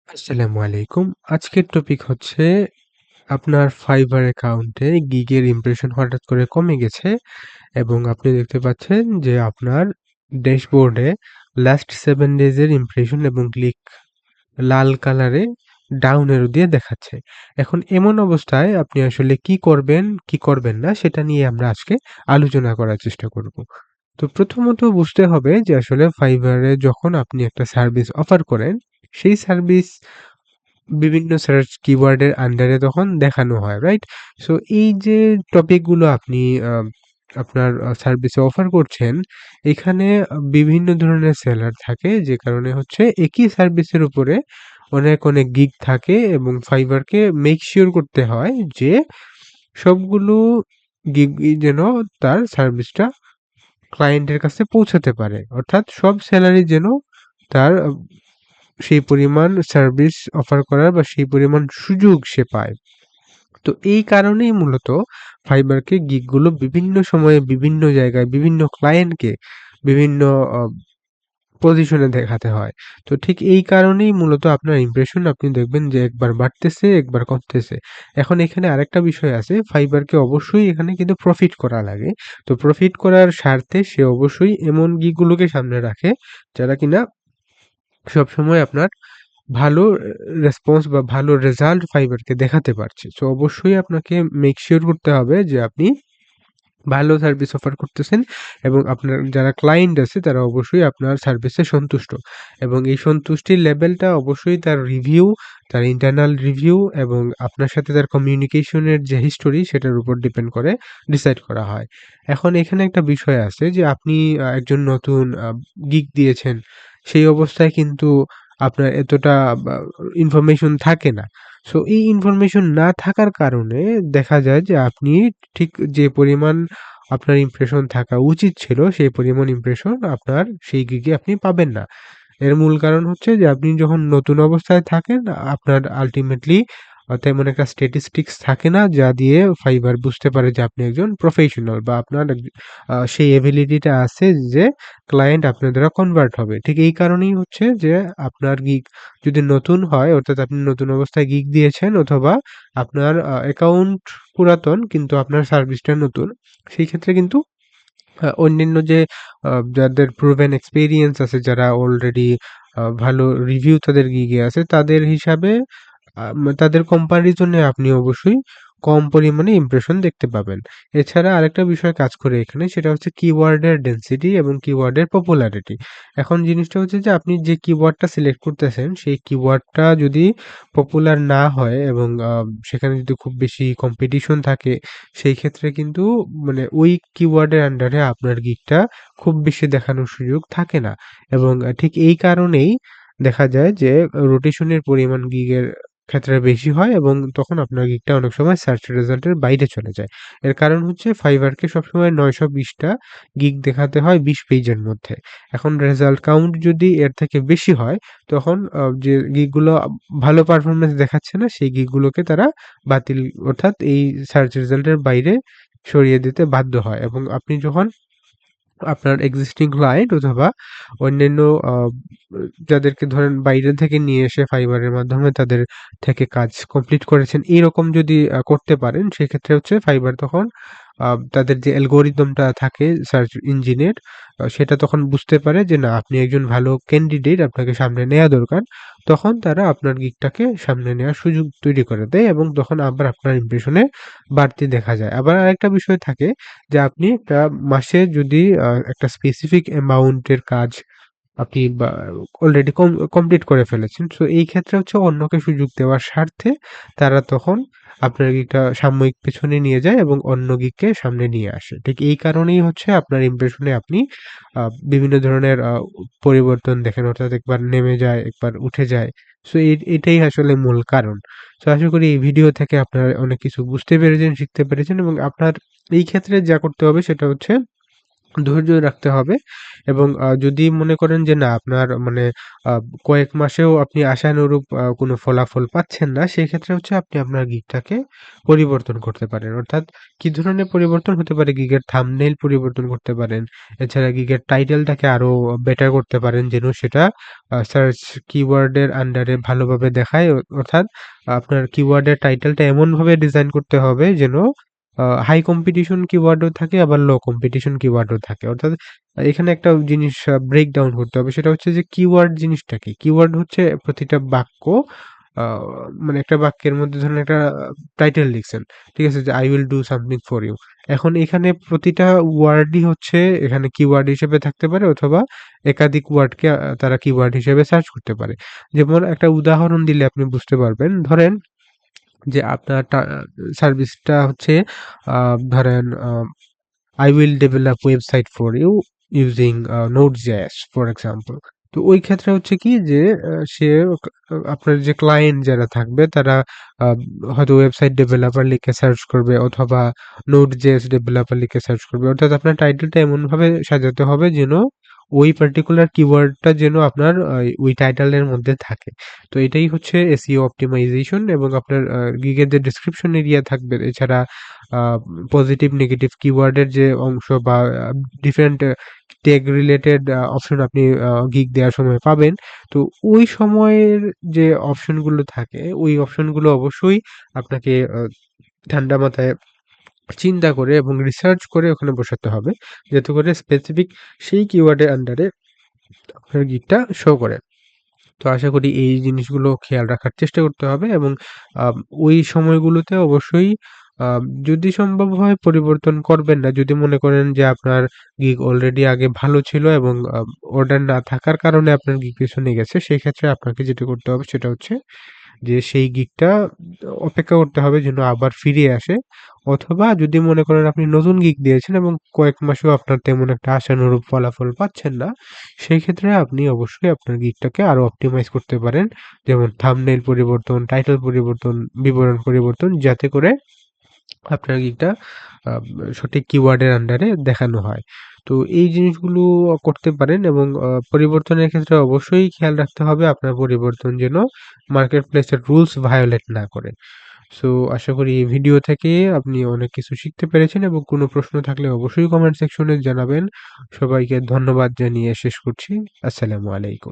আসসালামু আলাইকুম। আজকের টপিক হচ্ছে আপনার Fiverr অ্যাকাউন্টে গিগের ইমপ্রেশন হঠাৎ করে কমে গেছে এবং আপনি দেখতে পাচ্ছেন যে আপনার ড্যাশবোর্ডে লাস্ট 7 ডেজ এর ইমপ্রেশন এবং ক্লিক লাল কালারে ডাউন দিয়ে দেখাচ্ছে। এখন এমন অবস্থায় আপনি আসলে কি করবেন, কি করবেন না সেটা নিয়ে আমরা আজকে আলোচনা করার চেষ্টা করব। তো প্রথমত বুঝতে হবে যে আসলে Fiverr এ যখন আপনি একটা সার্ভিস অফার করেন সেই সার্ভিস বিভিন্ন সার্চ কিওয়ার্ডের আন্ডারে তখন দেখানো হয়, রাইট? সো এই যে টপিকগুলো আপনি আপনার সার্ভিসে অফার করছেন, এখানে বিভিন্ন ধরনের সেলার থাকে যে কারণে হচ্ছে একই সার্ভিসের উপরে অনেক, অনেক গিগ থাকে এবং ফাইবারকে মেক সিওর করতে হয় যে সবগুলো গিগই যেন তার সার্ভিসটা ক্লায়েন্টের কাছে পৌঁছাতে পারে। অর্থাৎ সব স্যালারি যেন তার সেই পরিমাণ সার্ভিস অফার করার বা সেই পরিমাণ সুযোগ সে পায়। তো এই কারণেই মূলত ফাইবারকে কে গিগগুলো বিভিন্ন সময়ে বিভিন্ন জায়গায় বিভিন্ন ক্লায়েন্টকে বিভিন্ন পজিশনে দেখাতে হয়। তো ঠিক এই কারণেই মূলত আপনার ইমপ্রেশন আপনি দেখবেন যে একবার বাড়তেছে, একবার কমতেছে। এখন এখানে আরেকটা বিষয় আছে ফাইবারকে অবশ্যই এখানে কিন্তু প্রফিট করা লাগে। তো প্রফিট করার স্বার্থে সে অবশ্যই এমন গিগগুলোকে সামনে রাখে যারা কিনা সবসময় আপনার ভালো রেসপন্স বা ভালো রেজাল্ট ফাইবারকে দেখাতে পারছে। সো অবশ্যই আপনাকে মেক সিওর করতে হবে যে আপনি ভালো সার্ভিস অফার করতেছেন এবং আপনার যারা ক্লায়েন্ট আছে তারা অবশ্যই আপনার সার্ভিসে সন্তুষ্ট এবং এই সন্তুষ্টির লেভেলটা অবশ্যই তার রিভিউ, তার ইন্টারনাল রিভিউ এবং আপনার সাথে তার কমিউনিকেশনের যে হিস্টোরি সেটার উপর ডিপেন্ড করে ডিসাইড করা হয়। এখন এখানে একটা বিষয় আছে যে আপনি একজন নতুন গিক দিয়েছেন। সেই অবস্থায় কিন্তু আপনার এতটা ইনফরমেশন থাকে না। সো এই ইনফরমেশন না থাকার কারণে দেখা যায় যে আপনি ঠিক যে পরিমাণ আপনার ইমপ্রেশন থাকা উচিত ছিল, সেই পরিমাণ ইমপ্রেশন আপনার সেই গিগে আপনি পাবেন না। এর মূল কারণ হচ্ছে যে আপনি যখন নতুন অবস্থায় থাকেন, আপনার আল্টিমেটলি আ তেমন একটা স্ট্যাটিস্টিক্স থাকে না যা দিয়ে ফাইবার বুঝতে পারে যে আপনি একজন প্রফেশনাল বা আপনার সেই এবিলিটিটা আছে যে ক্লায়েন্ট আপনার দ্বারা কনভার্ট হবে। ঠিক এই কারণেই হচ্ছে যে আপনার গিগ যদি নতুন হয়, অর্থাৎ আপনি নতুন অবস্থায় গিগ দিয়েছেন অথবা আপনার অ্যাকাউন্ট পুরাতন কিন্তু আপনার সার্ভিসটা নতুন। সেই ক্ষেত্রে কিন্তু অন্যান্য যে যাদের প্রুভেন এক্সপিরিয়েন্স আছে, যারা অলরেডি ভালো রিভিউ তাদের গিগে আছে, তাদের হিসাবে তাদের কম্পারিজনে আপনি অবশ্যই কম পরিমাণে ইমপ্রেশন দেখতে পাবেন। এছাড়া আরেকটা বিষয় কাজ করে এখানে, সেটা হচ্ছে কিওয়ার্ডের ডেন্সিটি এবং কিওয়ার্ডের পপুলারিটি। এখন জিনিসটা হচ্ছে যে, আপনি যে কিওয়ার্ডটা সিলেক্ট করতেছেন, সেই কিওয়ার্ডটা যদি পপুলার না হয় এবং সেখানে যদি খুব বেশি কম্পিটিশন থাকে, সেই ক্ষেত্রে কিন্তু মানে ওই কিওয়ার্ডের আন্ডারে আপনার গিকটা খুব বেশি দেখানোর সুযোগ থাকে না এবং ঠিক এই কারণেই দেখা যায় যে রোটেশনের পরিমাণ গিগের ক্ষেত্রে বেশি হয় এবং তখন আপনার গিগটা অনেক সময় সার্চ রেজাল্টের বাইরে চলে যায়। এর কারণ হচ্ছে ফাইবারকে সবসময় নয়শো বিশটা গিগ দেখাতে হয় ২০ পেজের মধ্যে। এখন রেজাল্ট কাউন্ট যদি এর থেকে বেশি হয়, তখন যে গিগগুলো আ ভালো পারফরমেন্স দেখাচ্ছে না, সেই গিগগুলোকে তারা বাতিল অর্থাৎ এই সার্চ রেজাল্টের বাইরে সরিয়ে দিতে বাধ্য হয় এবং আপনি যখন আপনার এক্সিস্টিং ক্লায়েন্ট অথবা অন্যান্য যাদেরকে ধরেন বাইরে থেকে নিয়ে এসে ফাইবারের মাধ্যমে তাদের থেকে কাজ কমপ্লিট করেছেন, এরকম যদি করতে পারেন, সেক্ষেত্রে হচ্ছে ফাইবার তখন তাদের যে অ্যালগোরিদমটা থাকে সার্চ ইঞ্জিনের সেটা তখন বুঝতে পারে যে না, আপনি একজন ভালো ক্যান্ডিডেট আপনাকে সামনে নেওয়া দরকার। তখন তারা আপনার গিগটাকে সামনে নেওয়ার সুযোগ তৈরি করে দেয় এবং তখন আবার আপনার ইমপ্রেশনে বাড়তি দেখা যায়। আবার আরেকটা বিষয় থাকে যে আপনি একটা মাসে যদি একটা স্পেসিফিক অ্যামাউন্টের কাজ আপনি অলরেডি কম কমপ্লিট করে ফেলেছেন। সো এই ক্ষেত্রে হচ্ছে অন্যকে সুযোগ দেওয়ার স্বার্থে তারা তখন আপনার গিগটা সাময়িক পেছনে নিয়ে যায় এবং অন্য গিগকে সামনে নিয়ে আসে। ঠিক এই কারণেই হচ্ছে আপনার ইমপ্রেশনে আপনি বিভিন্ন ধরনের পরিবর্তন দেখেন অর্থাৎ একবার নেমে যায়, একবার উঠে যায়। সো এটাই আসলে মূল কারণ। সো আশা করি এই ভিডিও থেকে আপনারা অনেক কিছু বুঝতে পেরেছেন, শিখতে পেরেছেন এবং আপনার এই ক্ষেত্রে যা করতে হবে সেটা হচ্ছে ধৈর্য রাখতে হবে এবং যদি মনে করেন যে না আপনার মানে কয়েক মাসেও আপনি আশানুরূপ কোনো ফলাফল পাচ্ছেন না, সেক্ষেত্রে হচ্ছে আপনি আপনার গিগটাকে পরিবর্তন করতে পারেন। অর্থাৎ কি ধরনের পরিবর্তন হতে পারে? গিগের থাম্বনেইল পরিবর্তন করতে পারেন। এছাড়া গিগের টাইটেলটাকে আরও বেটার করতে পারেন যেন সেটা সার্চ কিওয়ার্ডের আন্ডারে ভালোভাবে দেখায়। অর্থাৎ আপনার কিওয়ার্ডের টাইটেলটা এমনভাবে ডিজাইন করতে হবে যেন হাই কম্পিটিশন কিওয়ার্ডও থাকে, আবার লো কম্পিটিশন কিওয়ার্ডও থাকে। অর্থাৎ এখানে একটা জিনিস আ ব্রেক ডাউন করতে হবে। সেটা হচ্ছে যে কিওয়ার্ড জিনিসটা কি? কিওয়ার্ড হচ্ছে প্রতিটা বাক্য মানে একটা বাক্যের মধ্যে ধরেন একটা টাইটেল লিখছেন। ঠিক আছে? যে I will do something for you এখন এখানে প্রতিটা ওয়ার্ডই হচ্ছে এখানে কিওয়ার্ড হিসেবে থাকতে পারে, অথবা একাধিক ওয়ার্ডকে তারা কিওয়ার্ড হিসেবে সার্চ করতে পারে। যেমন একটা উদাহরণ দিলে আপনি বুঝতে পারবেন। ধরেন যে আপনার সার্ভিসটা হচ্ছে ধরেন I I develop website website you using node uh for example তো ওই ক্ষেত্রে হচ্ছে কি যে সে আপনার যে ক্লায়েন্ট যারা থাকবে, তারা হয়তো ওয়েবসাইট ডেভেলপার লিখে সার্চ করবে অথবা নোট জেস ডেভেলপার লিখে সার্চ করবে। অর্থাৎ আপনার টাইটেলটা এমনভাবে সাজাতে হবে যেন ওই পার্টিকুলার কিওয়ার্ডটা যেন আপনার ওই টাইটেলের মধ্যে থাকে। তো এটাই হচ্ছে SEO অপটিমাইজেশন এবং আপনার গিগের যে ডেসক্রিপশন এরিয়া থাকবে, এছাড়া পজিটিভ নেগেটিভ কিওয়ার্ডের যে অংশ বা ডিফারেন্ট ট্যাগ রিলেটেড অপশন আপনি গিগ দেওয়ার সময় পাবেন। তো ওই সময়ের যে অপশনগুলো থাকে, ওই অপশনগুলো অবশ্যই আপনাকে ঠান্ডা মাথায় চিন্তা করে এবং রিসার্চ করে ওখানে বসাতে হবে। যাতে করে স্পেসিফিক সেই কিওয়ার্ডের আন্ডারে আপনার গিগটা শো করে। তো আশা করি এই জিনিসগুলো খেয়াল রাখার চেষ্টা করতে হবে এবং ওই সময়গুলোতে অবশ্যই যদি সম্ভব হয় পরিবর্তন করবেন না। যদি মনে করেন যে আপনার গিগ অলরেডি আগে ভালো ছিল এবং অর্ডার না থাকার কারণে আপনার গিগ পিছনে গেছে, সেই ক্ষেত্রে আপনাকে যেটা করতে হবে সেটা হচ্ছে যে সেই গিগটা অপেক্ষা করতে হবে যেন আবার ফিরে আসে। অথবা যদি মনে করেন আপনি নতুন গিগ দিয়েছেন এবং কয়েক মাসেও আপনার তেমন একটা আশানুরূপ ফলাফল পাচ্ছেন না, সেই ক্ষেত্রে আপনি অবশ্যই আপনার গিগটাকে আরও অপটিমাইজ করতে পারেন। যেমন থামনেল পরিবর্তন, টাইটেল পরিবর্তন, বিবরণ পরিবর্তন যাতে করে আপনার গিগটা আ সঠিক কিওয়ার্ডের আন্ডারে দেখানো হয়। তো এই জিনিসগুলো করতে পারেন এবং পরিবর্তনের ক্ষেত্রে অবশ্যই খেয়াল রাখতে হবে আপনার পরিবর্তন যেন মার্কেট প্লেসের রুলস ভায়োলেট না করে। সো আশা করি এই ভিডিও থেকে আপনি অনেক কিছু শিখতে পেরেছেন এবং কোনো প্রশ্ন থাকলে অবশ্যই কমেন্ট সেকশনে জানাবেন। সবাইকে ধন্যবাদ জানিয়ে শেষ করছি। আসসালামু আলাইকুম।